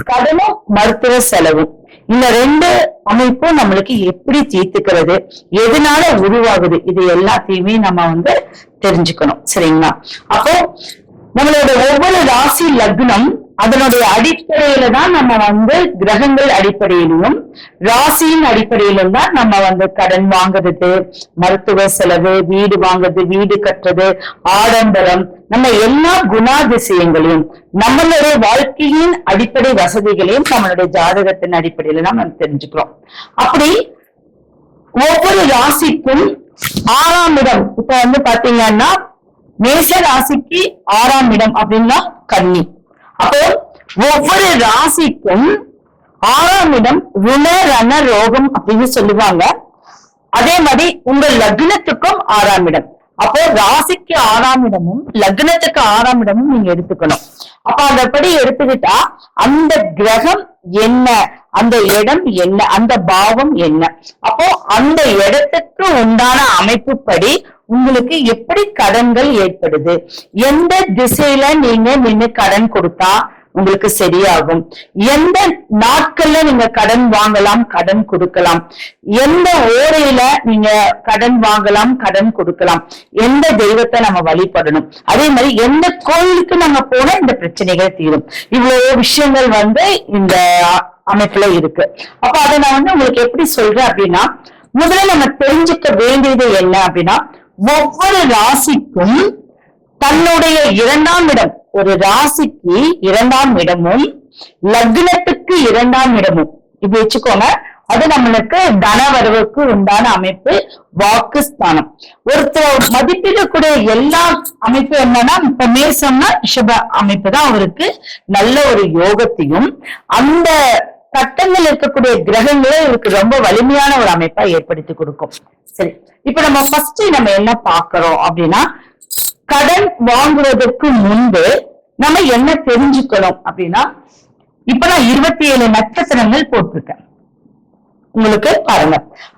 கடனும் மருத்துவ செலவும் இந்த ரெண்டு அமைப்பும் நம்மளுக்கு எப்படி தீர்த்துக்கிறது எதனால உருவாகுது இது எல்லாத்தையுமே நம்ம வந்து தெரிஞ்சுக்கணும். சரிங்களா? அப்போ நம்மளோட ஒவ்வொரு ராசி லக்னம் அதனுடைய அடிப்படையில தான் நம்ம வந்து கிரகங்கள் அடிப்படையிலும் ராசியின் அடிப்படையிலும் தான் நம்ம வந்து கடன் வாங்குறது மருத்துவ செலவு வீடு வாங்குறது வீடு கட்டுறது ஆடம்பரம் நம்ம எல்லா குணாதிசயங்களையும் நம்மளுடைய வாழ்க்கையின் அடிப்படை வசதிகளையும் நம்மளுடைய ஜாதகத்தின் அடிப்படையில தான் நம்ம தெரிஞ்சுக்கிறோம். அப்படி ஒவ்வொரு ராசிக்கும் ஆறாம் இடம். இப்ப வந்து பாத்தீங்கன்னா மேஷ ராசிக்கு ஆறாம் இடம் அப்படின்னா கன்னி. அப்போ ஒவ்வொரு ராசிக்கும் ஆறாம் இடம் ருண ரண ரோகம் அப்படின்னு சொல்லுவாங்க. அதே மாதிரி உங்க லக்னத்துக்கும் ஆறாம் இடம். அப்போ ராசிக்கு ஆறாம் இடமும் லக்னத்துக்கு ஆறாம் இடமும் நீங்க எடுத்துக்கணும். அப்ப அதப்படி எடுத்துக்கிட்டா அந்த கிரகம் என்ன? அந்த இடம் என்ன? அந்த பாவம் என்ன? அப்போ அந்த இடத்துக்கு உண்டான அமைப்புப்படி உங்களுக்கு எப்படி கடன்கள் ஏற்படுது? எந்த திசையில நீங்க நின்னு கடன் கொடுத்தா உங்களுக்கு சரியாகும்? எந்த நாட்கள்ல நீங்க கடன் வாங்கலாம் கடன் கொடுக்கலாம்? எந்த ஓரையில நீங்க கடன் வாங்கலாம் கடன் கொடுக்கலாம்? எந்த தெய்வத்தை நம்ம வழிபடணும்? அதே மாதிரி எந்த கோயிலுக்கு நம்ம போனா இந்த பிரச்சனைகள் தீரும். இவ்வளவு விஷயங்கள் வந்து இந்த அமைப்புல இருக்கு. அப்ப அதை நான் வந்து உங்களுக்கு எப்படி சொல்றேன் அப்படின்னா முதல்ல நம்ம தெரிஞ்சுக்க வேண்டியது என்ன அப்படின்னா ஒவ்வொரு ராசிக்கும் தன்னுடைய இரண்டாம் இடம். ஒரு ராசிக்கு இரண்டாம் இடமும் லக்னத்துக்கு இரண்டாம் இடமும். இப்படி வச்சுக்கோங்க. அது நம்மளுக்கு தனவரவுக்கு உண்டான அமைப்பு வாக்குஸ்தானம். ஒருத்தர் மதிப்பிடக்கூடிய எல்லா அமைப்பு என்னன்னா இப்ப மேசம்னா ரிஷப அமைப்பு தான் அவருக்கு. நல்ல ஒரு யோகத்தையும் அந்த கட்டங்கள் இருக்கக்கூடிய கிரகங்களே இவருக்கு ரொம்ப வலிமையான ஒரு அமைப்பா ஏற்படுத்தி கொடுக்கும். சரி இப்ப நம்ம ஃபர்ஸ்ட் நம்ம என்ன பாக்குறோம் அப்படின்னா கடன் வாங்குவதற்கு முன்பு நம்ம என்ன தெரிஞ்சுக்கணும் அப்படின்னா இப்ப நான் இருபத்தி ஏழு நட்சத்திரங்கள் போட்டிருக்கேன். உங்களுக்கு பாருங்க.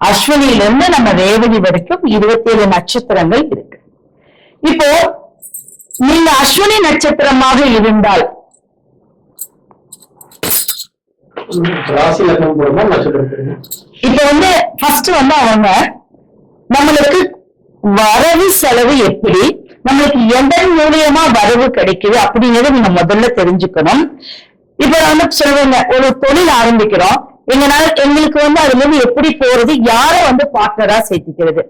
அஸ்வினியிலிருந்து நம்ம ரேவதி வரைக்கும் இருபத்தி ஏழு நட்சத்திரங்கள் இருக்கு. இப்போ நீங்க அஸ்வினி நட்சத்திரமாக இருந்தால் ராசி லக்னம் போடுமா நட்சத்திரம் போடுமா இப்ப வந்து ஃபர்ஸ்ட் வந்து அவங்க நம்மளுக்கு வரவு செலவு எப்படி? நம்மளுக்கு எதன் மூலியமா வரவு கிடைக்குது அப்படிங்கறத நீங்க முதல்ல தெரிஞ்சுக்கணும். இப்ப வந்து சொல்லுவாங்க ஒரு தொழில் ஆரம்பிக்கிறோம். எங்கனால எங்களுக்கு வந்து அதுல இருந்து எப்படி போறது? யாரை வந்து பார்ட்னரா சேர்த்திக்கிறது?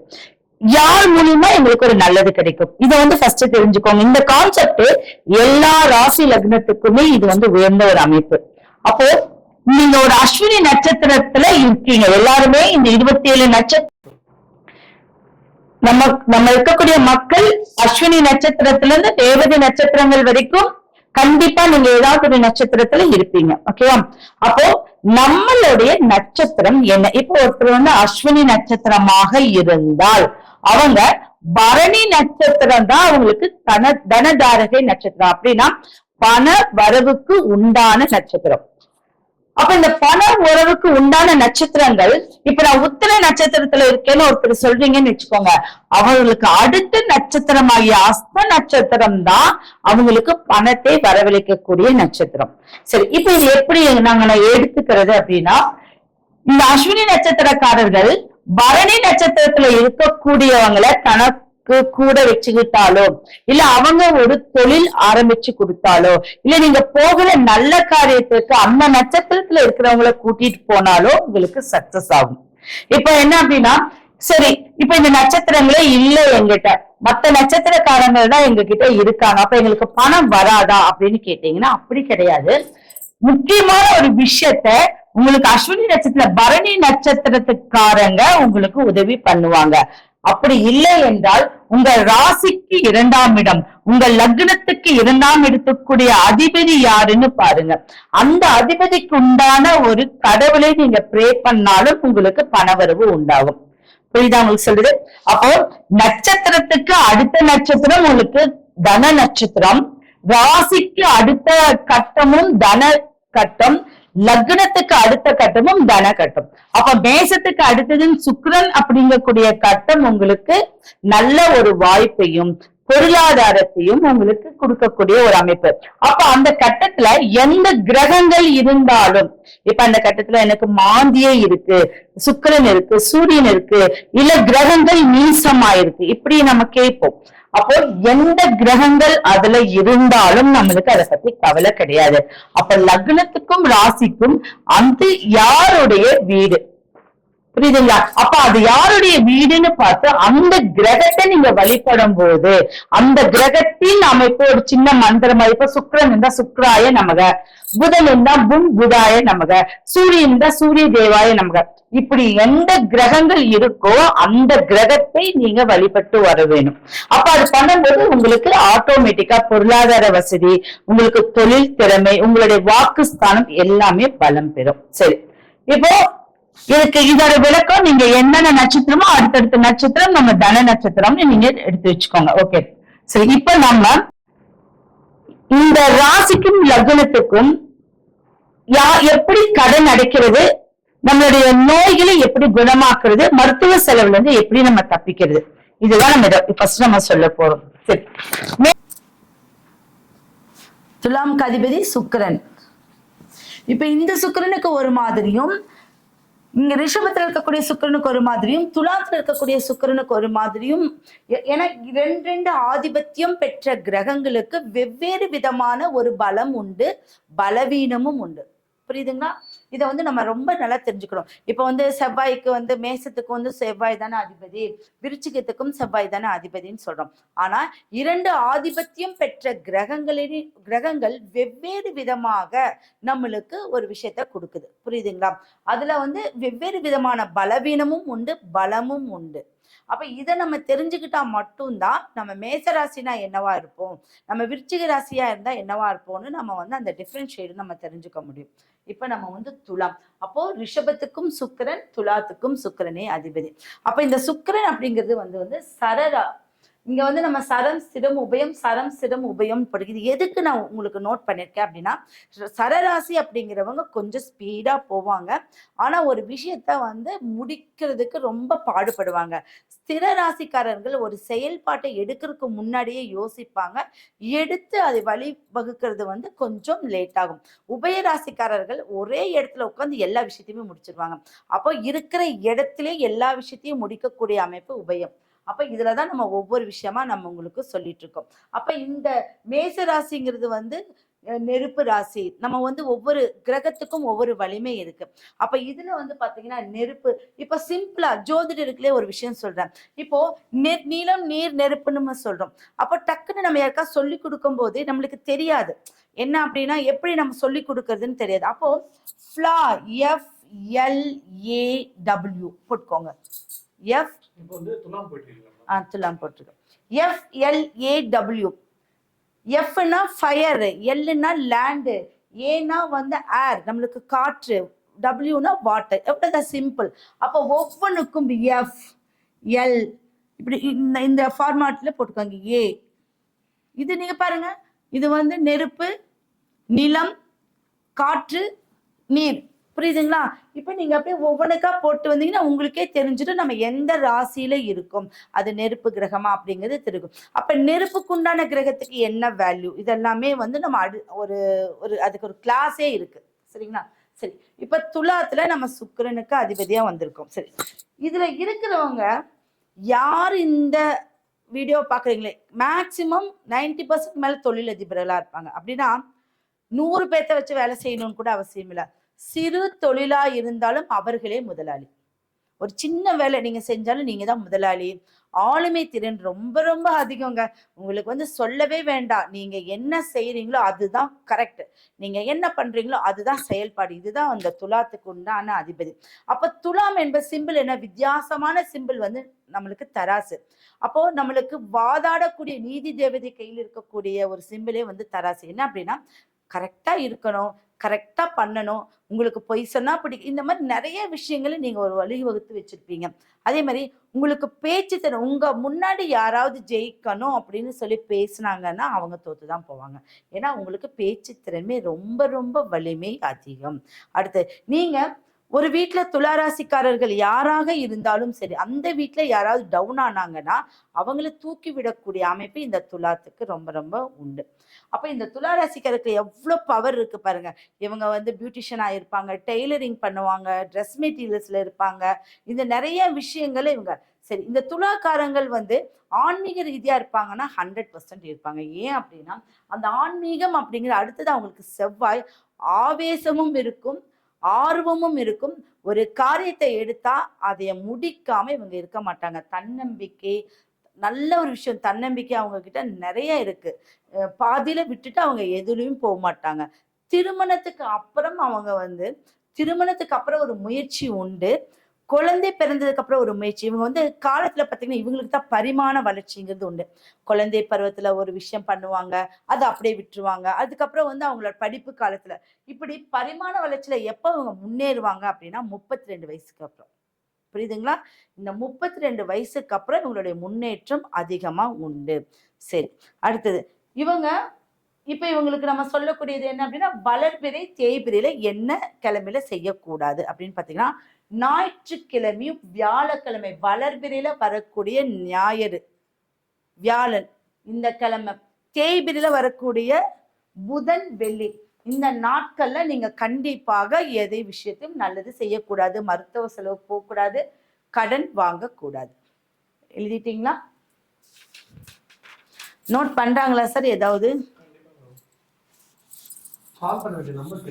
யார் மூலியமா எங்களுக்கு ஒரு நல்லது கிடைக்கும்? இதை வந்து ஃபர்ஸ்ட் தெரிஞ்சுக்கோங்க. இந்த கான்செப்ட் எல்லா ராசி லக்னத்துக்குமே இது வந்து உயர்ந்த ஒரு அமைப்பு. அப்போ நீங்க ஒரு அஸ்வினி நட்சத்திரத்துல இருக்கீங்க. எல்லாருமே இந்த இருபத்தி ஏழு நட்சத்திரம் நம்ம நம்ம இருக்கக்கூடிய மக்கள் அஸ்வினி நட்சத்திரத்துல இருந்து தேவதை நட்சத்திரங்கள் வரைக்கும் கண்டிப்பா நீங்க ஏதாவது ஒரு நட்சத்திரத்துல இருப்பீங்க. ஓகேவா அப்போ நம்மளுடைய நட்சத்திரம் என்ன? இப்போ ஒருத்தர் வந்து அஸ்வினி நட்சத்திரமாக இருந்தால் அவங்க பரணி நட்சத்திரம் தான் அவங்களுக்கு தன தனதாரகை நட்சத்திரம். அப்படின்னா பண வரவுக்கு உண்டான நட்சத்திரம். அப்ப இந்த பண உறவுக்கு உண்டான நட்சத்திரங்கள் இப்ப நான் உத்திர நட்சத்திரத்துல இருக்கேன்னு ஒருத்தர் சொல்றீங்கன்னு வச்சுக்கோங்க. அவங்களுக்கு அடுத்த நட்சத்திரமாகிய அஸ்த நட்சத்திரம் தான் அவங்களுக்கு பணத்தை வரவழைக்கக்கூடிய நட்சத்திரம். சரி இப்ப இது எப்படி நாங்க நான் எடுத்துக்கிறது அப்படின்னா இந்த அஸ்வினி நட்சத்திரக்காரர்கள் பரணி நட்சத்திரத்துல இருக்கக்கூடியவங்களை தனக்கு கூட வச்சுக்கிட்டாலோ இல்ல அவங்க ஒரு தொழில் ஆரம்பிச்சு கொடுத்தாலோ? இல்ல நீங்க போகிற நல்ல காரியத்துக்கு அந்த நட்சத்திரத்துல இருக்கிறவங்கள கூட்டிட்டு போனாலோ உங்களுக்கு சக்சஸ் ஆகும். இப்ப என்ன அப்படின்னா சரி இப்ப இந்த நட்சத்திரங்களே இல்ல எங்கிட்ட மத்த நட்சத்திரக்காரங்க தான் எங்க கிட்ட இருக்காங்க. அப்ப எங்களுக்கு பணம் வராதா அப்படின்னு கேட்டீங்கன்னா அப்படி கிடையாது. முக்கியமான ஒரு விஷயத்த உங்களுக்கு அஸ்வினி நட்சத்திர பரணி நட்சத்திரத்துக்காரங்க உங்களுக்கு உதவி பண்ணுவாங்க. அப்படி இல்லை என்றால் உங்க ராசிக்கு இரண்டாம் இடம் உங்க லக்னத்துக்கு இரண்டாம் இடத்துக்குரிய அதிபதி யாருன்னு பாருங்க. அந்த அதிபதிக்கு உண்டான ஒரு கடவுளை நீங்க ப்ரே பண்ணாலும் உங்களுக்கு பணவரவு உண்டாகும். புரியுதா உங்களுக்கு சொல்றது அப்போ நட்சத்திரத்துக்கு அடுத்த நட்சத்திரம் உங்களுக்கு தன நட்சத்திரம் ராசிக்கு அடுத்த கட்டமும் தன கட்டம் லக்னத்துக்கு அடுத்த கட்டமும் தன கட்டம். அப்ப மேசத்துக்கு அடுத்தது சுக்ரன் அப்படிங்கக்கூடிய கட்டம் உங்களுக்கு நல்ல ஒரு வாய்ப்பையும் பொருளாதாரத்தையும் உங்களுக்கு கொடுக்கக்கூடிய ஒரு அமைப்பு. அப்ப அந்த கட்டத்துல எந்த கிரகங்கள் இருந்தாலும் இப்ப அந்த கட்டத்துல எனக்கு மாந்தியே இருக்கு சுக்கரன் இருக்கு சூரியன் இருக்கு இல்ல கிரகங்கள் நீசமாயிருக்கு இப்படி நம்ம கேட்போம். அப்போ எந்த கிரகங்கள் அதுல இருந்தாலும் நம்மளுக்கு அதை பத்தி கவலை கிடையாது. அப்ப லக்னத்துக்கும் ராசிக்கும் அந்த யாருடைய வீடு? புரியுதுங்களா? அப்ப அது யாருடைய வீடுன்னு பார்த்து அந்த கிரகத்தை நீங்க வழிபடும் போது அந்த கிரகத்தின் அமைப்பு ஒரு சின்ன மந்திரம் இப்ப சுக்கரன் இருந்தா சுக்ராய நமக புதன் இருந்தா புன் புதாய நமக சூரியன் இருந்தா சூரிய தேவாய நமக. இப்படி எந்த கிரகங்கள் இருக்கோ அந்த கிரகத்தை நீங்க வழிபட்டு வர வேணும். அப்ப அது பண்ணும்போது உங்களுக்கு ஆட்டோமேட்டிக்கா பொருளாதார வசதி உங்களுக்கு தொழில் திறமை உங்களுடைய வாக்கு ஸ்தானம் எல்லாமே பலம் பெறும். சரி. இப்போ இதுக்கு இதோட விளக்கம் நீங்க என்னென்ன நட்சத்திரமோ அடுத்தடுத்த நட்சத்திரம் நம்ம தன நட்சத்திரம்னு நீங்க எடுத்து வச்சுக்கோங்க. ஓகே சரி இப்ப நம்ம இந்த ராசிக்கும் லக்னத்துக்கும் யா எப்படி கடன் அடைக்கிறது நம்மளுடைய நோய்களை எப்படி குணமாக்குறது மருத்துவ செலவுல இருந்து எப்படி நம்ம தப்பிக்கிறது. இதுதான் நம்ம ஃபர்ஸ்ட் நம்ம சொல்ல போறோம். சரி. துலாம் கதிபதி சுக்கிரன். இப்ப இந்த சுக்கிரனுக்கு ஒரு மாதிரியும் இங்க ரிஷபத்துல இருக்கக்கூடிய சுக்கிரனுக்கு ஒரு மாதிரியும் துலாத்துல இருக்கக்கூடிய சுக்கிரனுக்கு ஒரு மாதிரியும் எ- என ரெண்டு ரெண்டு ஆதிபத்தியம் பெற்ற கிரகங்களுக்கு வெவ்வேறு விதமான ஒரு பலம் உண்டு பலவீனமும் உண்டு. புரியுதுங்களா? இதை வந்து நம்ம ரொம்ப நல்லா தெரிஞ்சுக்கணும். இப்போ வந்து செவ்வாய்க்கு வந்து மேசத்துக்கு வந்து செவ்வாய் தானே அதிபதி. விருச்சிகத்துக்கும் செவ்வாய் தானே அதிபதின்னு சொல்றோம். ஆனா இரண்டு ஆதிபத்தியம் பெற்ற கிரகங்களின் கிரகங்கள் வெவ்வேறு விதமாக நம்மளுக்கு ஒரு விஷயத்த கொடுக்குது. புரியுதுங்களா? அதுல வந்து வெவ்வேறு விதமான பலவீனமும் உண்டு பலமும் உண்டு. அப்ப இதை நம்ம தெரிஞ்சுக்கிட்டா மட்டும்தான் நம்ம மேச ராசினா என்னவா இருப்போம்? நம்ம விருச்சிக ராசியா இருந்தா என்னவா இருப்போம்னு நம்ம வந்து அந்த டிஃப்ரென்ஷியேட் நம்ம தெரிஞ்சுக்க முடியும். இப்ப நம்ம வந்து துலாம். அப்போ ரிஷபத்துக்கும் சுக்கரன் துலாத்துக்கும் சுக்கரனே அதிபதி. அப்ப இந்த சுக்கரன் அப்படிங்கிறது வந்து வந்து சரரா இங்க வந்து நம்ம சரம் சிரம் உபயம் சரம் சிரம் உபயம் படிக்குது எதுக்கு நான் உங்களுக்கு நோட் பண்ணியிருக்கேன் அப்படின்னா சரராசி அப்படிங்கிறவங்க கொஞ்சம் ஸ்பீடா போவாங்க. ஆனா ஒரு விஷயத்த வந்து முடிக்கிறதுக்கு ரொம்ப பாடுபடுவாங்க. ஸ்திர ராசிக்காரர்கள் ஒரு செயல்பாட்டை எடுக்கிறதுக்கு முன்னாடியே யோசிப்பாங்க. எடுத்து அதை வழி வகுக்கிறது வந்து கொஞ்சம் லேட் ஆகும். உபய ராசிக்காரர்கள் ஒரே இடத்துல உட்காந்து எல்லா விஷயத்தையுமே முடிச்சிருவாங்க. அப்போ இருக்கிற இடத்திலே எல்லா விஷயத்தையும் முடிக்கக்கூடிய அமைப்பு உபயம். அப்ப இதுலதான் நம்ம ஒவ்வொரு விஷயமா நம்ம உங்களுக்கு சொல்லிட்டு இருக்கோம் அப்ப இந்த மேச ராசிங்கிறது வந்து நெருப்பு ராசி. நம்ம வந்து ஒவ்வொரு கிரகத்துக்கும் ஒவ்வொரு வலிமை இருக்கு. அப்ப இதுல வந்து பாத்தீங்கன்னா நெருப்பு. இப்ப சிம்பிளா ஜோதிடருக்குள்ளே ஒரு விஷயம் சொல்றேன். இப்போ நெர் நீளம் நீர் நெருப்புன்னு நம்ம சொல்றோம். அப்போ டக்குன்னு நம்ம யாருக்கா சொல்லி கொடுக்கும் போது நம்மளுக்கு தெரியாது. என்ன அப்படின்னா எப்படி நம்ம சொல்லி கொடுக்கறதுன்னு தெரியாது. அப்போ ஃப்ளா எஃப் எல் ஏ டபிள்யூ போட்டுக்கோங்க. எஃப் ஆ துலாம் போட்டிருக்கோம் எஃப் எல் ஏ டபிள்யூ எஃப்னா ஃபயர் எல்னா லேண்டு ஏனா வந்து ஏர் நம்மளுக்கு காற்று. டபிள்யூனா வாட்டர் எவ்வளோதான் சிம்பிள் அப்போ ஒவ்வொன்றுக்கும் எஃப் எல் இப்படி இந்த இந்த ஃபார்மாட்ல போட்டுக்கோங்க ஏ இது நீங்க பாருங்க. இது வந்து நெருப்பு நிலம் காற்று நீர். புரியுதுங்களா? இப்போ நீங்கள் அப்படியே ஒவ்வொன்றுக்கா போட்டு வந்தீங்கன்னா உங்களுக்கே தெரிஞ்சுட்டு நம்ம எந்த ராசியில இருக்கோம்? அது நெருப்பு கிரகமா அப்படிங்கிறது தெரியும். அப்போ நெருப்புக்குண்டான கிரகத்துக்கு என்ன வேல்யூ இதெல்லாமே வந்து நம்ம அடு ஒரு ஒரு அதுக்கு ஒரு கிளாஸே இருக்குது சரிங்களா? சரி. இப்போ துலாத்தில் நம்ம சுக்கரனுக்கு அதிபதியாக வந்திருக்கோம். சரி. இதில் இருக்கிறவங்க யார் இந்த வீடியோ பார்க்குறீங்களே? மேக்சிமம் 90% பர்சன்ட் மேலே தொழிலதிபர்களாக இருப்பாங்க. அப்படின்னா நூறு பேர்த்த வச்சு வேலை செய்யணும்னு கூட அவசியம் இல்லை சிறு தொழிலா இருந்தாலும் அவர்களே முதலாளி. ஒரு சின்ன வேலை நீங்க செஞ்சாலும் நீங்க தான் முதலாளி. ஆளுமை திறன் ரொம்ப ரொம்ப அதிகங்க. உங்களுக்கு வந்து சொல்லவே வேண்டாம். நீங்க என்ன செய்யறீங்களோ அதுதான் கரெக்ட். நீங்க என்ன பண்றீங்களோ அதுதான் செயல்பாடு. இதுதான் அந்த துலாத்துக்கு உண்டான அதிபதி. அப்ப துலாம் என்ப சிம்பிள் என்ன? வித்தியாசமான சிம்பிள் வந்து நம்மளுக்கு தராசு. அப்போ நம்மளுக்கு வாதாடக்கூடிய நீதி தேவதை கையில் இருக்கக்கூடிய ஒரு சிம்பிளே வந்து தராசு. என்ன அப்படின்னா கரெக்டா இருக்கணும். கரெக்டாக பண்ணணும். உங்களுக்கு பொய் சொன்னால் பிடிக்கும் இந்த மாதிரி நிறைய விஷயங்களை நீங்கள் ஒரு வழிவகுத்து வச்சுருப்பீங்க. அதே மாதிரி உங்களுக்கு பேச்சு தரும் உங்கள் முன்னாடி யாராவது ஜெயிக்கணும் அப்படின்னு சொல்லி பேசுனாங்கன்னா அவங்க தோற்று தான் போவாங்க. ஏன்னா உங்களுக்கு பேச்சு திறமை ரொம்ப ரொம்ப வலிமை அதிகம். அடுத்து நீங்கள் ஒரு வீட்டில் துளாராசிக்காரர்கள் யாராக இருந்தாலும் சரி அந்த வீட்டில் யாராவது டவுன் ஆனாங்கன்னா அவங்கள தூக்கி விடக்கூடிய அமைப்பு இந்த துலாத்துக்கு ரொம்ப ரொம்ப உண்டு. அப்ப இந்த துளாராசிக்காரருக்கு எவ்வளவு பவர் இருக்கு பாருங்க. இவங்க வந்து பியூட்டிஷியனாக இருப்பாங்க டெய்லரிங் பண்ணுவாங்க ட்ரெஸ் மெட்டீரியல்ஸ்ல இருப்பாங்க. இந்த நிறைய விஷயங்கள் இவங்க சரி இந்த துலாக்காரங்கள் வந்து ஆன்மீக ரீதியா இருப்பாங்கன்னா ஹண்ட்ரட் பர்சன்ட் இருப்பாங்க. ஏன் அப்படின்னா அந்த ஆன்மீகம் அப்படிங்கிற அடுத்தது அவங்களுக்கு செவ்வாய் ஆவேசமும் இருக்கும் ஆர்வமும் இருக்கும். ஒரு காரியத்தை எடுத்தா அதை முடிக்காம இவங்க இருக்க மாட்டாங்க. தன்னம்பிக்கை நல்ல ஒரு விஷயம் தன்னம்பிக்கை அவங்க கிட்ட நிறைய இருக்கு. பாதியில விட்டுட்டு அவங்க எதுலையும் போக மாட்டாங்க. திருமணத்துக்கு அப்புறம் அவங்க வந்து திருமணத்துக்கு அப்புறம் ஒரு முயற்சி உண்டு. குழந்தை பிறந்ததுக்கு அப்புறம் ஒரு முயற்சி. இவங்க வந்து காலத்துல பாத்தீங்கன்னா இவங்களுக்கு தான் பரிமாண வளர்ச்சிங்கிறது உண்டு. குழந்தை பருவத்துல ஒரு விஷயம் பண்ணுவாங்க அதை அப்படியே விட்டுருவாங்க. அதுக்கப்புறம் வந்து அவங்களோட படிப்பு காலத்துல. இப்படி பரிமாண வளர்ச்சியில எப்போ அவங்க முன்னேறுவாங்க அப்படின்னா முப்பத்தி ரெண்டு வயசுக்கு அப்புறம். புரியுதுங்களா? இந்த முப்பத்தி ரெண்டு வயசுக்கு அப்புறம் இவங்களுடைய முன்னேற்றம் அதிகமா உண்டு. சரி அடுத்தது. இவங்க இப்ப இவங்களுக்கு நம்ம சொல்லக்கூடியது என்ன அப்படின்னா வளர்பிறை தேய்பிரையில என்ன கிழமையில செய்யக்கூடாது அப்படின்னு பாத்தீங்கன்னா ஞாயிற்றுக்கிழமையும் வியாழக்கிழமை வளர்பிரில வரக்கூடிய ஞாயிறு. வியாழன் இந்த கிழமை. தேய்பிரில வரக்கூடிய புதன் வெள்ளி. இந்த நாட்கள்ல நீங்க கண்டிப்பாக எதை விஷயத்தையும் நல்லது செய்யக்கூடாது மருத்துவ செலவு போகக்கூடாது கடன் வாங்கக்கூடாது. எழுதிட்டீங்களா? நோட் பண்றாங்களா சார் ஏதாவது? கால் பண்ண வேண்டிய number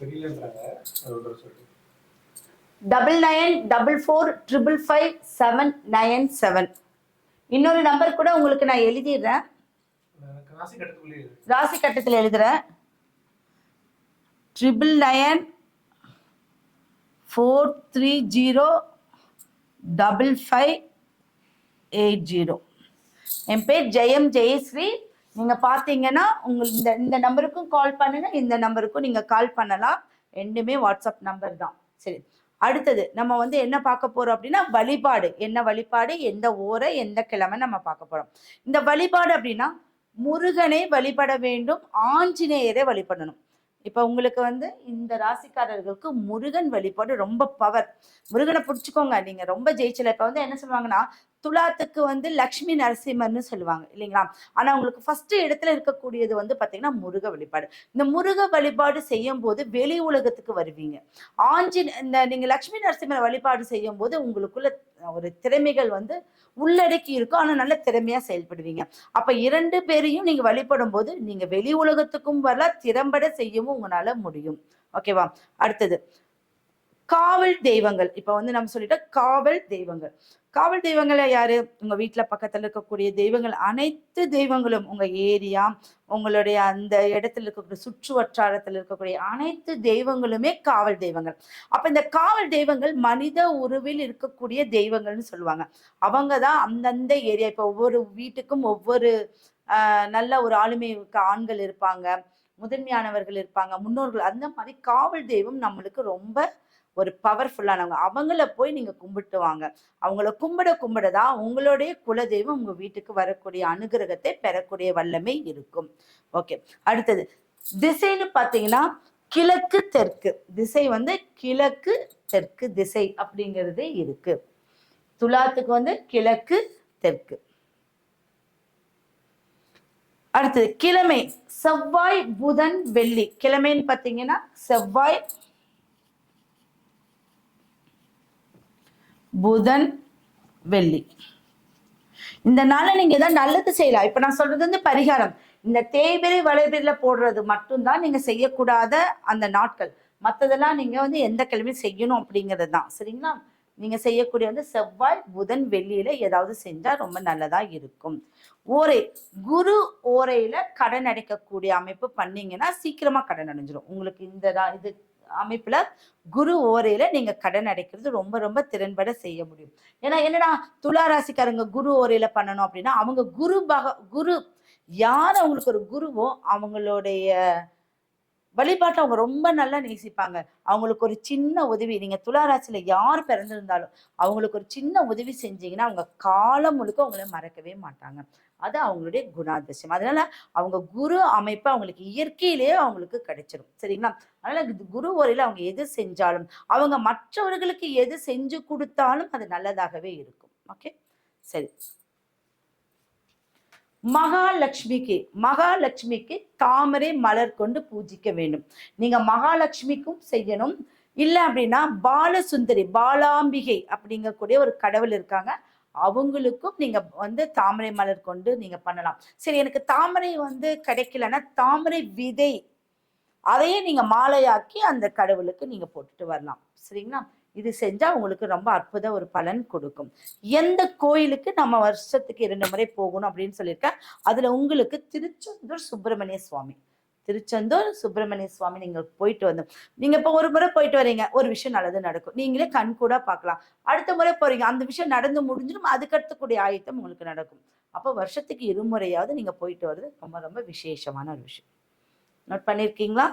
தெரியலன்றாங்க double nine double four triple five seven nine seven இன்னொரு நம்பர் கூட உங்களுக்கு நான் எழுதிடுறேன். ராசி கட்டத்தில் எழுதுறேன். Triple nine four three zero double five eight zero என் பேர் ஜெயம் ஜெயஸ்ரீ. நீங்கள் பார்த்தீங்கன்னா உங்கள் இந்த இந்த நம்பருக்கும் கால் பண்ணுங்க. இந்த நம்பருக்கும் நீங்கள் கால் பண்ணலாம். ரெண்டுமே வாட்ஸ்அப் நம்பர் தான். சரி. அடுத்தது நம்ம வந்து என்ன பார்க்க போறோம் அப்படின்னா வழிபாடு. என்ன வழிபாடு? எந்த ஓரை எந்த கிழமை நம்ம பார்க்க போறோம். இந்த வழிபாடு அப்படின்னா முருகனை வழிபட வேண்டும் ஆஞ்சநேயரை வழிபடணும். இப்போ உங்களுக்கு வந்து இந்த ராசிக்காரர்களுக்கு முருகன் வழிபாடு ரொம்ப பவர் முருகனை பிடிச்சிக்கோங்க. நீங்கள் ரொம்ப ஜெயிச்சல. இப்போ வந்து என்ன சொல்லுவாங்கன்னா துலாத்துக்கு வந்து லக்ஷ்மி நரசிம்மர்னு சொல்லுவாங்க இல்லைங்களா? ஆனா உங்களுக்கு ஃபர்ஸ்ட் இடத்துல இருக்கக்கூடியது வந்து பாத்தீங்கன்னா முருக வழிபாடு. இந்த முருக வழிபாடு செய்யும் போது வெளி உலகத்துக்கு வருவீங்க. ஆஞ்சி இந்த நீங்க லக்ஷ்மி நரசிம்மர் வழிபாடு செய்யும் போது உங்களுக்குள்ள ஒரு திறமைகள் வந்து உள்ளடக்கி இருக்கும். ஆனா நல்ல திறமையா செயல்படுவீங்க. அப்ப இரண்டு பேரையும் நீங்க வழிபடும் போது நீங்க வெளி உலகத்துக்கும் வரலாம் திறம்பட செய்யவும் உங்களால முடியும். ஓகேவா? அடுத்தது காவல் தெய்வங்கள். இப்போ வந்து நம்ம சொல்லிட்டோம் காவல் தெய்வங்கள். காவல் தெய்வங்களை யாரு? உங்க வீட்டுல பக்கத்துல இருக்கக்கூடிய தெய்வங்கள். அனைத்து தெய்வங்களும் உங்க ஏரியா உங்களுடைய அந்த இடத்துல இருக்கக்கூடிய சுற்று வட்டாரத்தில் இருக்கக்கூடிய அனைத்து தெய்வங்களுமே காவல் தெய்வங்கள். அப்ப இந்த காவல் தெய்வங்கள் மனித உருவில் இருக்கக்கூடிய தெய்வங்கள்னு சொல்லுவாங்க. அவங்க தான் அந்தந்த ஏரியா. இப்ப ஒவ்வொரு வீட்டுக்கும் ஒவ்வொரு நல்ல ஒரு ஆளுமை ஆண்கள் இருப்பாங்க. முதன்மையானவர்கள் இருப்பாங்க. முன்னோர்கள். அந்த மாதிரி காவல் தெய்வம் நம்மளுக்கு ரொம்ப ஒரு பவர்ஃபுல்லானவங்க அவங்கள போய் நீங்க கும்பிட்டு வாங்க அவங்கள கும்பிட கும்பிடதான் உங்களுடைய குலதெய்வம் உங்க வீட்டுக்கு வரக்கூடிய அனுகிரகத்தை பெறக்கூடிய வல்லமை இருக்கும். ஓகே அடுத்தது திசைன்னு பாத்தீங்கன்னா கிழக்கு தெற்கு. திசை வந்து கிழக்கு தெற்கு திசை அப்படிங்கிறது இருக்கு. துலாத்துக்கு வந்து கிழக்கு தெற்கு. அடுத்தது கிழமை. செவ்வாய் புதன் வெள்ளி. கிழமைன்னு பாத்தீங்கன்னா செவ்வாய் புதன் வெள்ளி. இந்த நாளை நீங்க ஏதாவது நல்லது செய்யலாம். இப்ப நான் சொல்றது வந்து பரிகாரம். இந்த தேய்பிரை வளைபிரில போடுறது மட்டும்தான் நீங்க செய்யக்கூடாத அந்த நாட்கள். மத்ததெல்லாம் நீங்க வந்து எந்த கிழமையும் செய்யணும் அப்படிங்கிறது தான். சரிங்களா? நீங்க செய்யக்கூடிய வந்து செவ்வாய் புதன் வெள்ளியில ஏதாவது செஞ்சா ரொம்ப நல்லதா இருக்கும். ஓரை குரு ஓரையில கடன் அடைக்கக்கூடிய அமைப்பு பண்ணீங்கன்னா சீக்கிரமா கடன் அடைஞ்சிடும் உங்களுக்கு இந்த இது அமைப்புல குரு ஓரையில நீங்க கடன் அடைக்கிறது ரொம்ப ரொம்ப திறன்பட செய்ய முடியும். ஏன்னா என்னடா துலா ராசிக்காரங்க குரு ஓரையில பண்ணணும் அப்படின்னா அவங்க குரு பக குரு யார் அவங்களுக்கு ஒரு குருவோ அவங்களுடைய வழிபாட்டை அவங்க ரொம்ப நல்லா நேசிப்பாங்க. அவங்களுக்கு ஒரு சின்ன உதவி நீங்க துளாராசியில யார் பிறந்திருந்தாலும் அவங்களுக்கு ஒரு சின்ன உதவி செஞ்சீங்கன்னா அவங்க காலம் முழுக்க அவங்கள மறக்கவே மாட்டாங்க. அது அவங்களுடைய குணாதிசயம். அதனால அவங்க குரு அமைப்பு அவங்களுக்கு இயற்கையிலேயே அவங்களுக்கு கிடைச்சிடும் சரிங்களா? அதனால குரு உரையில அவங்க எது செஞ்சாலும் அவங்க மற்றவர்களுக்கு எது செஞ்சு கொடுத்தாலும் அது நல்லதாகவே இருக்கும். ஓகே? சரி. மகாலட்சுமிக்கு மகாலட்சுமிக்கு தாமரை மலர் கொண்டு பூஜிக்க வேண்டும். நீங்க மகாலட்சுமிக்கும் செய்யணும். இல்லை அப்படின்னா பாலசுந்தரி பாலாம்பிகை அப்படிங்கக்கூடிய ஒரு கடவுள் இருக்காங்க. அவங்களுக்கும் நீங்க வந்து தாமரை மலர் கொண்டு நீங்க பண்ணலாம். சரி எனக்கு தாமரை வந்து கிடைக்கலன்னா தாமரை விதை அதையே நீங்க மாலையாக்கி அந்த கடவுளுக்கு நீங்க போட்டுட்டு வரலாம். சரிங்களா? இது செஞ்சால் உங்களுக்கு ரொம்ப அற்புத ஒரு பலன் கொடுக்கும். எந்த கோயிலுக்கு நம்ம வருஷத்துக்கு இரண்டு முறை போகணும் அப்படின்னு சொல்லியிருக்கேன். அதில் உங்களுக்கு திருச்செந்தூர் சுப்பிரமணிய சுவாமி. திருச்செந்தூர் சுப்பிரமணிய சுவாமி நீங்கள் போயிட்டு வந்து நீங்க இப்போ ஒரு முறை போயிட்டு வரீங்க ஒரு விஷயம் நல்லது நடக்கும். நீங்களே கண் கூட பார்க்கலாம். அடுத்த முறை போறீங்க அந்த விஷயம் நடந்து முடிஞ்சிடும் அதுக்கடுத்தக்கூடிய ஆயத்தம் உங்களுக்கு நடக்கும். அப்போ வருஷத்துக்கு இருமுறையாவது நீங்க போயிட்டு வர்றது ரொம்ப ரொம்ப விசேஷமான ஒரு விஷயம். நோட் பண்ணியிருக்கீங்களா